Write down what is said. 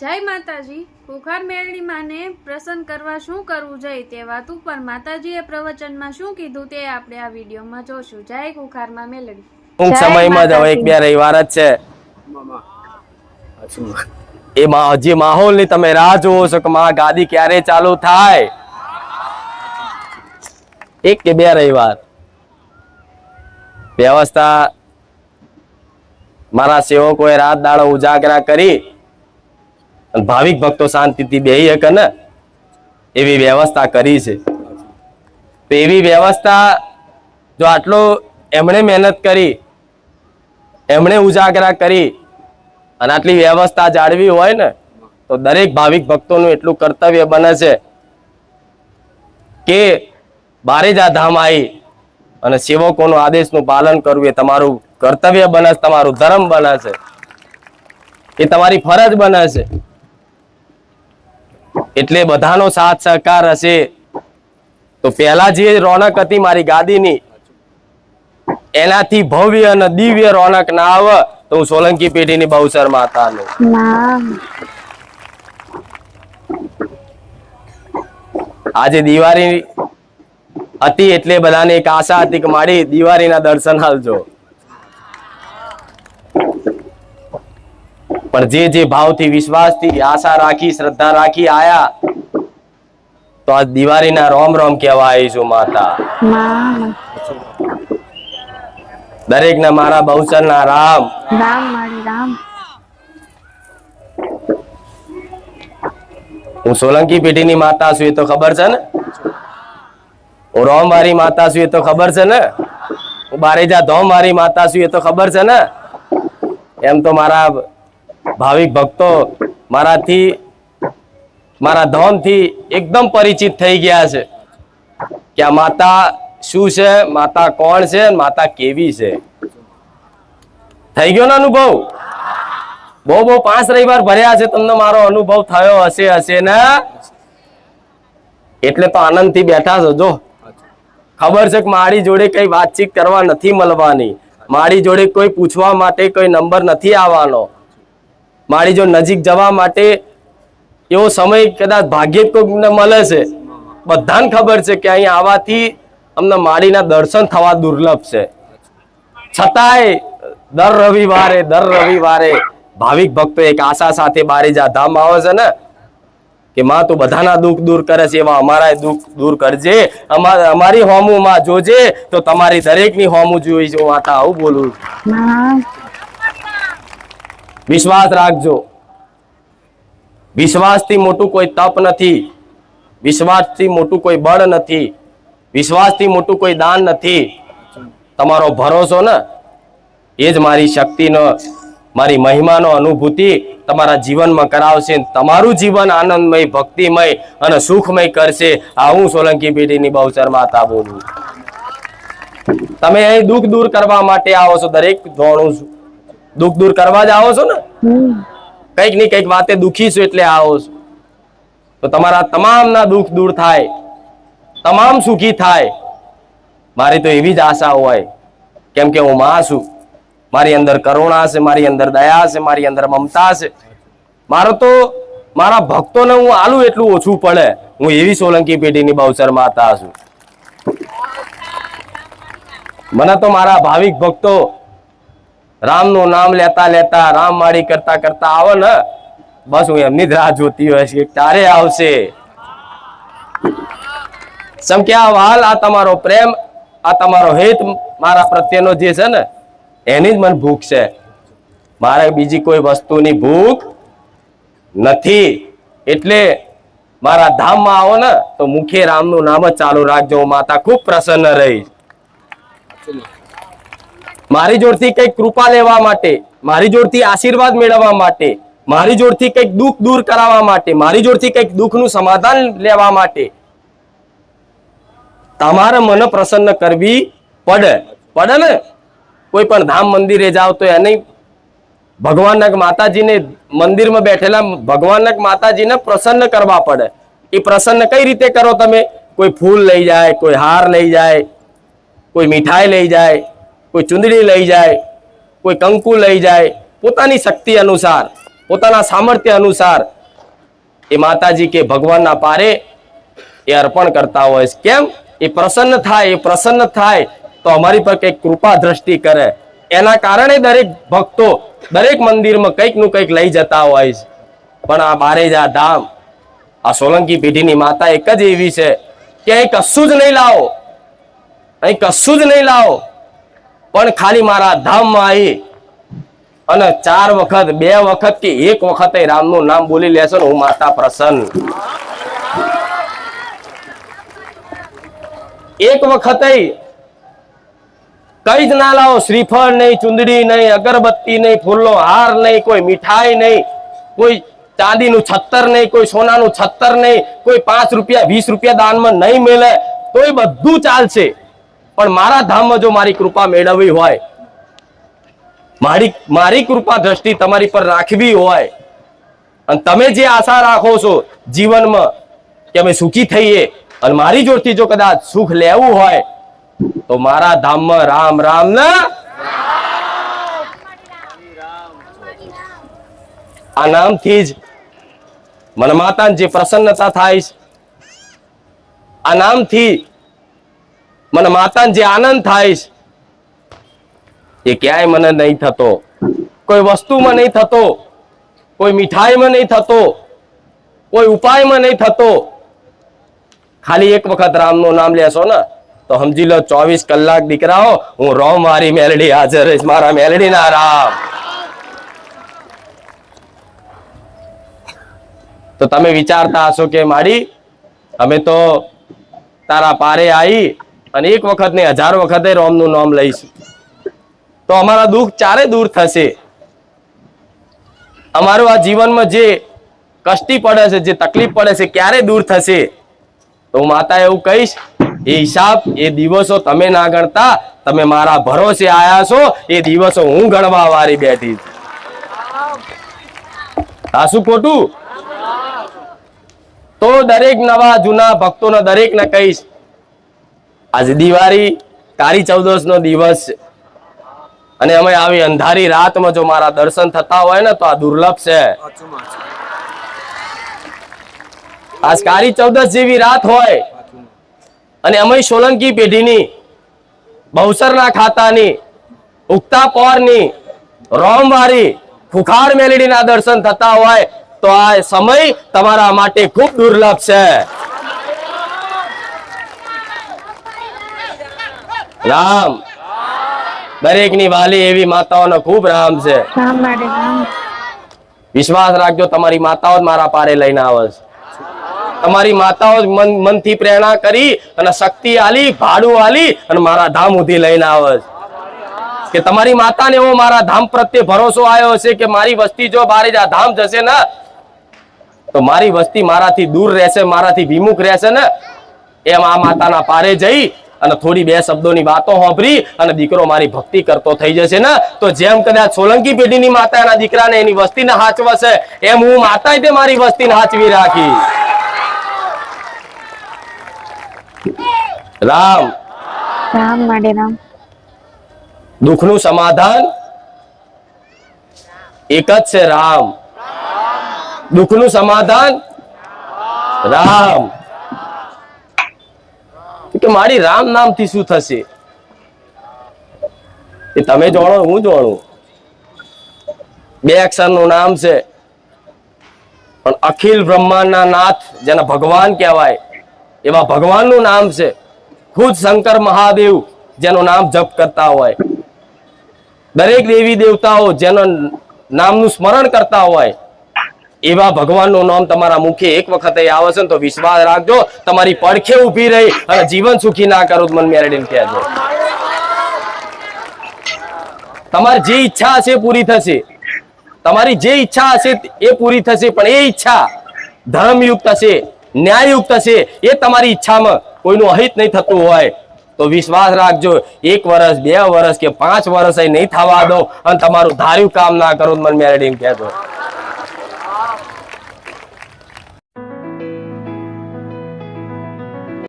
જય માતાજી. કુખાર મેળની માને પ્રસન્ન કરવા શું કરવું જોઈએ તે વાત ઉપર માતાજીએ પ્રવચનમાં શું કીધું તે આપણે આ વિડીયોમાં જોશું. જય કુખારમાં મેળવી ટૂંક સમયમાં જ હવે એક બે રવિવાર જ છે. એ જે માહોલની તમે રાહ જોવો છો કે માં ગાદી ક્યારે ચાલુ થાય? એક કે બે રવિવાર? વ્યવસ્થા મારા સેવકોએ રાત દાડો ઉજાગરા કરી. અને ભાવિક ભક્તો શાંતિથી બેહી શકે ને, એવી વ્યવસ્થા કરી છે. તો એવી વ્યવસ્થા જો આટલો એમણે મહેનત કરી, એમણે ઉજાગરા કરી અને આટલી વ્યવસ્થા જાળવી હોય ને, તો દરેક ભાવિક ભક્તોનું એટલું કર્તવ્ય બને છે કે બારેજા ધામ આવી અને સેવકોનો આદેશનું પાલન કરવું એ તમારું કર્તવ્ય બને છે, તમારું ધર્મ બને છે. એ તમારી ફરજ બને છે. એટલે બધાનો સાથ સહકાર હશે. તો પહેલા જે રોનક હતી મારી ગાદીની એનાથી ભવ્ય અને દિવ્ય રોનક ના આવે તો હું સોલંકી પેઢીની બહુસર માતાનું આજે દિવાળી હતી એટલે બધાને એક આશા હતી કે મારી દિવાળીના દર્શન હાલજો. પણ જે જે ભાવથી વિશ્વાસથી આશા રાખી શ્રદ્ધા રાખી આયા તો આજ દિવાળીના રોમ રોમ કહેવા આવીશું માતા. દરેક ના મારા બહુચરના રામ. રામ હું સોલંકી પેઢીની માતા છું એ તો ખબર છે ને? હું રોમ વાળી માતા છું એ તો ખબર છે ને? હું બારેજા ધોમવારી માતા છું એ તો ખબર છે ને? એમ તો મારા ભાવિક ભક્તો મારાથી, મારા ધોમથી એકદમ પરિચિત થઈ ગયા છે કે આ માતા શું છે, માતા કોણ છે, માતા કેવી છે. થઈ ગયો ને અનુભવ? બહુ બહુ પાંચ રવિવાર ભર્યા છે, તમને મારો અનુભવ થયો હશે હશે ને? એટલે તો આનંદથી બેઠા છો, જો. ખબર છે કે મારી જોડે કઈ વાતચીત કરવા નથી મળવાની. મારી જોડે કોઈ પૂછવા માટે કોઈ નંબર નથી આવવાનો. મારી જો નજીક જવા માટે એવો સમય કદાચ ભાગ્યે જ કોઈને મળે છે. બધાને ખબર છે કે અહીં આવવાથી અમને માળીના દર્શન થવા દુર્લભ છે. છતાંય, દર રવિવારે દર રવિવારે ભાવિક ભક્તો એક આશા સાથે બારેજા ધામ આવે છે ને, કે માં તું બધાના દુઃખ દૂર કરે છે, એવા અમારા દુઃખ દૂર કરજે. અમા- અમારી હોમું માં જોજે, તો તમારી દરેકની હોમું જોઈ છે માતા આવું બોલું. વિશ્વાસ રાખજો. વિશ્વાસથી મોટું કોઈ તપ નથી. વિશ્વાસથી મોટું કોઈ બળ નથી. વિશ્વાસથી મોટું કોઈ દાન નથી. તમારો ભરોસો ને એ જ મારી શક્તિનો, મારી મહિમાનો અનુભૂતિ તમારા જીવનમાં કરાવશે તમારું જીવન આનંદમય, ભક્તિમય અને સુખમય કરશે. આ હું સોલંકી પેઢીની બહુચર માતા બોલું તમે અહીં દુઃખ દૂર કરવા માટે આવો છો, દરેક જોણું છું દુઃખ દૂર કરવા જ આવો છો ને? કંઈક નહીં કંઈક વાતે દુખી છું એટલે આવો છો. તો તમારા તમામના દુઃખ દૂર થાય. તમામ સુખી થાય. મારી તો એવી જ આશા હોય. કેમ કે હું માં છું. મારી અંદર કરુણા છે મારી અંદર દયા છે મારી અંદર મમતા છે. મારો તો મારા ભક્તોને હું આલું એટલું ઓછું પડે. હું એવી સોલંકી પેઢીની બહુચર માતા છું. મને તો મારા ભાવિક ભક્તો રામનું નામ લેતા લેતા, રામ માળી કરતા કરતા આવો ને. બસ હું એમની જ રાહ જોતી હોય છે ક્યારે આવશે? સમ કે આ તમારો પ્રેમ, આ તમારો હિત, મારા પ્રત્યેનો જે છે ને, એની જ મને ભૂખ છે. મારે બીજી કોઈ વસ્તુની ભૂખ નથી. એટલે મારા ધામમાં આવો ને, તો મુખે રામનું નામ જ ચાલુ રાખજો. માતા ખૂબ પ્રસન્ન રહીશ મારી જોડથી કંઈક કૃપા લેવા માટે, મારી જોડથી આશીર્વાદ મેળવવા માટે, મારી જોડથી કંઈક દુઃખ દૂર કરાવવા માટે, મારી જોડથી કંઈક દુઃખનું સમાધાન લેવા માટે. તમારે મન પ્રસન્ન કરવી પડે. પડે ને? કોઈ પણ ધામ મંદિરે જાઓ તો એને ભગવાનક માતાજીને મંદિરમાં બેઠેલા ભગવાનક માતાજીને પ્રસન્ન કરવા પડે. એ પ્રસન્ન કઈ રીતે કરો તમે? કોઈ ફૂલ લઈ જાય, કોઈ હાર લઈ જાય, કોઈ મીઠાઈ લઈ જાય. કોઈ ચુંદડી લઈ જાય, કોઈ કંકુ લઈ જાય, પોતાની શક્તિ અનુસાર, પોતાના સામર્થ્ય અનુસાર એ માતાજી કે ભગવાનના પારે એ અર્પણ કરતા હોય છે. કેમ? એ પ્રસન્ન થાય, એ પ્રસન્ન થાય તો અમારી પર કંઈક કૃપા દ્રષ્ટિ કરે. એના કારણે દરેક ભક્તો દરેક મંદિરમાં કંઈકનું કંઈક લઈ જતા હોય છે. પણ આ બારેજા ધામ, આ સોલંકી પેઢીની માતા એક જ એવી છે કે અહીં કશું જ નહીં લાવો. અહીં કશું જ નહીં લાવો. પણ ખાલી મારા ધામમાં આવી અને ચાર વખત, બે વખત કે એક વખત રામનું નામ બોલી લેશો ને હું માતા પ્રસન્ન. એક વખત કઈ જ ના લાવો, શ્રીફળ નહીં, ચુંદડી નહીં, અગરબત્તી નહીં, ફૂલનો હાર નહીં, કોઈ મીઠાઈ નહીં, કોઈ ચાંદીનું છત્તર નહીં, કોઈ સોનાનું છત્તર નહીં, કોઈ પાંચ રૂપિયા, વીસ રૂપિયા દાનમાં નહીં મેલે, તોય બધું ચાલશે. પણ મારા ધામમાં જો મારી કૃપા મેળવવી હોય, મારી મારી કૃપા દ્રષ્ટિ તમારી પર રાખવી હોય, અને તમે જે આશા રાખો છો જીવનમાં કે અમે સુખી થઈએ, અને મારી જોડથી જો કદાચ સુખ લેવું હોય, તો મારા ધામમાં રામ રામ ના આ નામથી જ મને માતાને જે પ્રસન્નતા થાય આ નામથી મને માતાને જે આનંદ થાય એ ક્યાંય મને નહીં થતો. કોઈ વસ્તુમાં નહીં થતો, કોઈ મીઠાઈમાં નહીં થતો, કોઈ ઉપાયમાં નહીં થતો. ખાલી એક વખત રામનું નામ લેશો ને, તો સમજી લો ચોવીસ કલાક દીકરાઓ, હું રોમ મારી મેલડી હાજર મારા મેલડી ના રામ. તો તમે વિચારતા હશો કે માડી, અમે તો તારા પારે આવી અને એક વખત ને હજાર વખતે રોમનું નામ લઈશું. તો અમારા દુઃખ ચારે દૂર થશે. અમારું આ જીવનમાં જે કષ્ટી પડે છે, જે તકલીફ પડે છે, ક્યારે દૂર થશે? તો માતા એવું કહીશ, એ હિસાબ, એ દિવસો તમે ના ગણતા, તમે મારા ભરોસે આયા છો, એ દિવસો હું ગણવા વાળી બેઠી સાસુ ખોટું? તો દરેક નવા જૂના ભક્તોને દરેકને કહીશ આજે દિવાળી કાળી ચૌદશ નો દિવસ છે. અને અમે આવી અંધારી રાતમાં જો મારા દર્શન થતા હોય ને તો આ દુર્લભ છે. આજ કાળી ચૌદશ જેવી રાત હોય. અને અમે સોલંકી પેઢીની બહુસરના ખાતાની ઉગતા પોરની રોમવારી ખુખાર મેલડીના દર્શન થતા હોય તો આ સમય તમારા માટે ખૂબ દુર્લભ છે. રામ. દરેકની વાલી એવી માતાઓનો ખૂબ રામ છે. વિશ્વાસ રાખજો તમારી માતાઓ જ મારા પારે લઈને આવે છે. તમારી માતાઓ મન મનથી પ્રેરણા કરી અને શક્તિ આલી ભાડું આલી અને મારા ધામ સુધી લઈને આવે છે. કે તમારી માતાને એવો મારા ધામ પ્રત્યે ભરોસો આવ્યો છે કે મારી વસ્તી જો બારે આ ધામ જશે ને તો મારી વસ્તી મારાથી દૂર રહેશે મારાથી વિમુખ રહેશે ને એમ આ માતાના પારે જઈ અને થોડી બે શબ્દોની વાતો સાંભળી અને દીકરો મારી ભક્તિ કરતો થઈ જશે ને? તો જેમ કદાચ સોલંકી પેઢીની માતા એના દીકરાને એની વસ્તીને હાચવશે એમ હું માતા તે મારી વસ્તીને હાચવી રાખી. રામ. રામ માટે રામ. દુઃખનું સમાધાન? એક જ છે રામ. દુઃખનું સમાધાન? રામ. કે મારી રામ નામથી શું થશે? એ તમે જાણો હું જાણું. બે અક્ષરનું નામ છે. પણ અખિલ બ્રહ્માંડના નાથ જેને ભગવાન કહેવાય, એવા ભગવાનનું નામ છે. ખુદ શંકર મહાદેવ જેનું નામ જપ કરતા હોય. દરેક દેવી દેવતાઓ જેનો નામનું સ્મરણ કરતા હોય. એવા ભગવાનનું નામ તમારા મુખે એક વખત આવે તો વિશ્વાસ રાખજો, તમારી પડખે ઊભી રહી અને જીવન સુખી ના કરો મન મેળવીને કહેજો. તમારી જે ઈચ્છા હશે પૂરી થશે. તમારી જે ઈચ્છા હશે એ પૂરી થશે, પણ એ ઈચ્છા ધર્મયુક્ત હશે, ન્યાયયુક્ત હશે, એ તમારી ઈચ્છામાં કોઈનું અહિત નહીં થતું હોય. તો વિશ્વાસ રાખજો, એક વર્ષ બે વર્ષ કે પાંચ વર્ષ નહીં થવા દો અને તમારું ધાર્યું કામ ના કરો મન મેળવીને કહેજો.